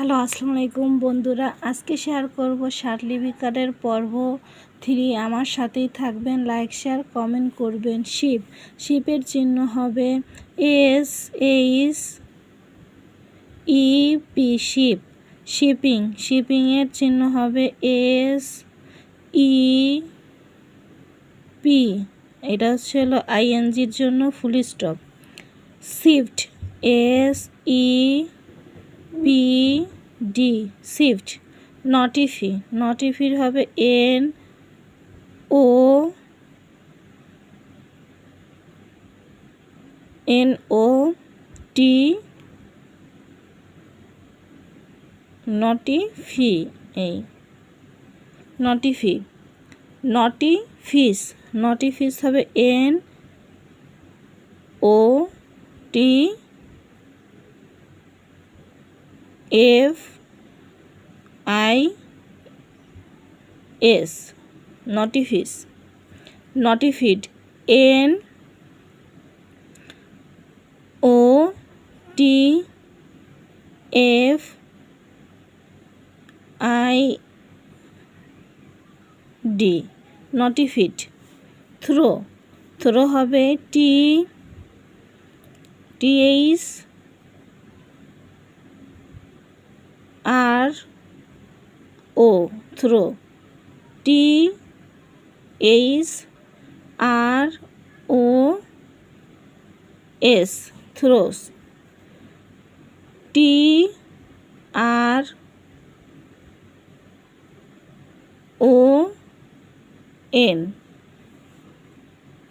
Hello আসসালামু আলাইকুম বন্ধুরা। আজকে শেয়ার করব শার্ট লিপিকারের পর্ব থ্রি আমার সাথেই থাকবেন লাইক শেয়ার কমেন্ট করবেন শিপ শিপের চিহ্ন হবে S H E P ship. Shipping শিপিংয়ের চিহ্ন হবে এস ই পি এটা হচ্ছে হলো আইএনজির জন্য full stop shift S E P D shift notify নটিফির হবে এন ও এন ও টি নটিফি এই নটিফি নটি ফিস নটি ফিস হবে N O T F I S notifies notified N O T F I D notified throw throw হবে T T H R O, throw, T, H, R, O, S, throws, T, R, O, N,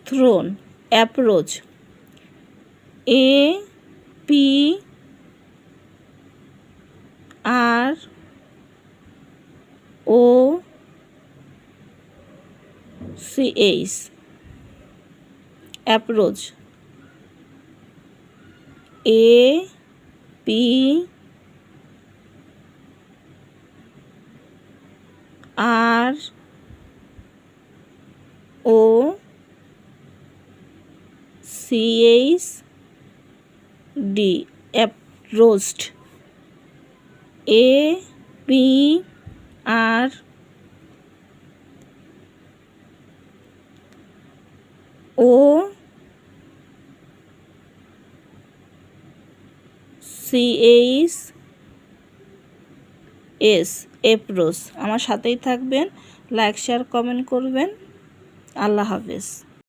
thrown, approach, A, P R O C H approach A P R O C H D approached A P R O C H S approaches আমার সাথেই থাকবেন like share comment করবেন। আল্লাহ হাফেজ।